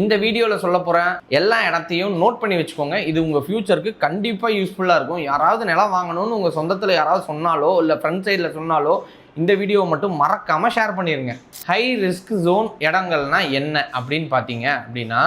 இந்த வீடியோவில் சொல்ல போகிற எல்லா இடத்தையும் நோட் பண்ணி வச்சுக்கோங்க. இது உங்கள் ஃப்யூச்சருக்கு கண்டிப்பாக யூஸ்ஃபுல்லாக இருக்கும். யாராவது நிலம் வாங்கணும்னு உங்கள் சொந்தத்தில் யாராவது சொன்னாலோ இல்லை ஃப்ரண்ட் சைடில் சொன்னாலோ இந்த வீடியோவை மட்டும் மறக்காமல் ஷேர் பண்ணிடுங்க ஹை ரிஸ்க் ஜோன் இடங்கள்னா என்ன அப்படின்னு பார்த்தீங்க அப்படின்னா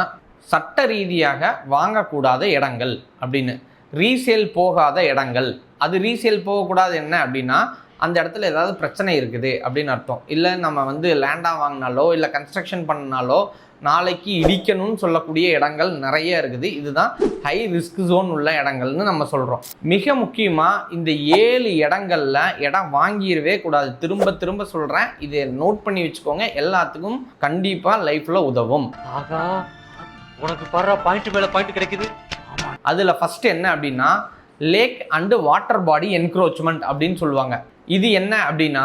சட்ட ரீதியாக வாங்கக்கூடாத இடங்கள் அப்படின்னு. ரீசேல் போகாத இடங்கள். அது ரீசேல் போகக்கூடாது என்ன அப்படின்னா அந்த இடத்துல ஏதாவது பிரச்சனை இருக்குது அப்படின்னு அர்த்தம். இல்லை நம்ம வந்து லேண்டாக வாங்கினாலோ இல்லை கன்ஸ்ட்ரக்ஷன் பண்ணாலோ நாளைக்கு இடிக்கணும்னு சொல்லக்கூடிய இடங்கள் நிறைய இருக்குது. இதுதான் ஹை ரிஸ்க் ஜோன் உள்ள இடங்கள்னு நம்ம சொல்கிறோம் மிக முக்கியமாக இந்த ஏழு இடங்கள்ல இடம் வாங்கிடவே கூடாது. திரும்ப திரும்ப சொல்கிறேன் இதை நோட் பண்ணி வச்சுக்கோங்க. எல்லாத்துக்கும் கண்டிப்பாக லைஃப்பில் உதவும். ஆகா உனக்கு பாரு பாயிண்ட் மேல பாயிண்ட் கிடைக்குது. அதில் ஃபஸ்ட்டு என்ன அப்படின்னா lake and water body encroachment அப்படின்னு சொல்லுவாங்க. இது என்ன அப்படின்னா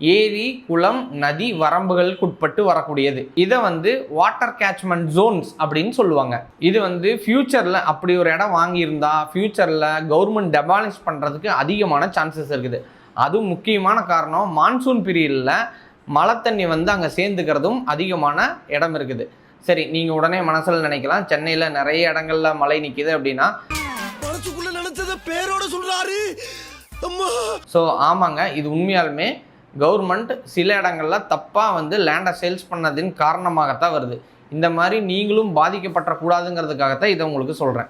ஏரி குளம் நதி வரம்புகளுக்கு உட்பட்டு வரக்கூடியது. இதை வந்து வாட்டர் கேட்ச்மெண்ட் ஜோன்ஸ் அப்படின்னு சொல்லுவாங்க. இது வந்து ஃப்யூச்சரில் அப்படி ஒரு இடம் வாங்கியிருந்தா ஃப்யூச்சரில் கவர்மெண்ட் டெபாலிஷ் பண்ணுறதுக்கு அதிகமான சான்சஸ் இருக்குது. அதுவும் முக்கியமான காரணம் மான்சூன் பீரியடில் மழை தண்ணி வந்து அங்கே சேர்ந்துக்கிறதும் அதிகமான இடம் இருக்குது. சரி நீங்கள் உடனே மனசில் நினைக்கலாம் சென்னையில் நிறைய இடங்கள்ல மழை நிற்கிது அப்படின்னா. பேரோட அம்மா. ஸோ ஆமாங்க இது உண்மையாலுமே கவர்மெண்ட் சில இடங்களில் தப்பாக வந்து லேண்டை சேல்ஸ் பண்ணதின் காரணமாகத்தான் வருது. இந்த மாதிரி நீங்களும் பாதிக்கப்படக்கூடாதுங்கிறதுக்காகத்தான் இதை உங்களுக்கு சொல்கிறேன்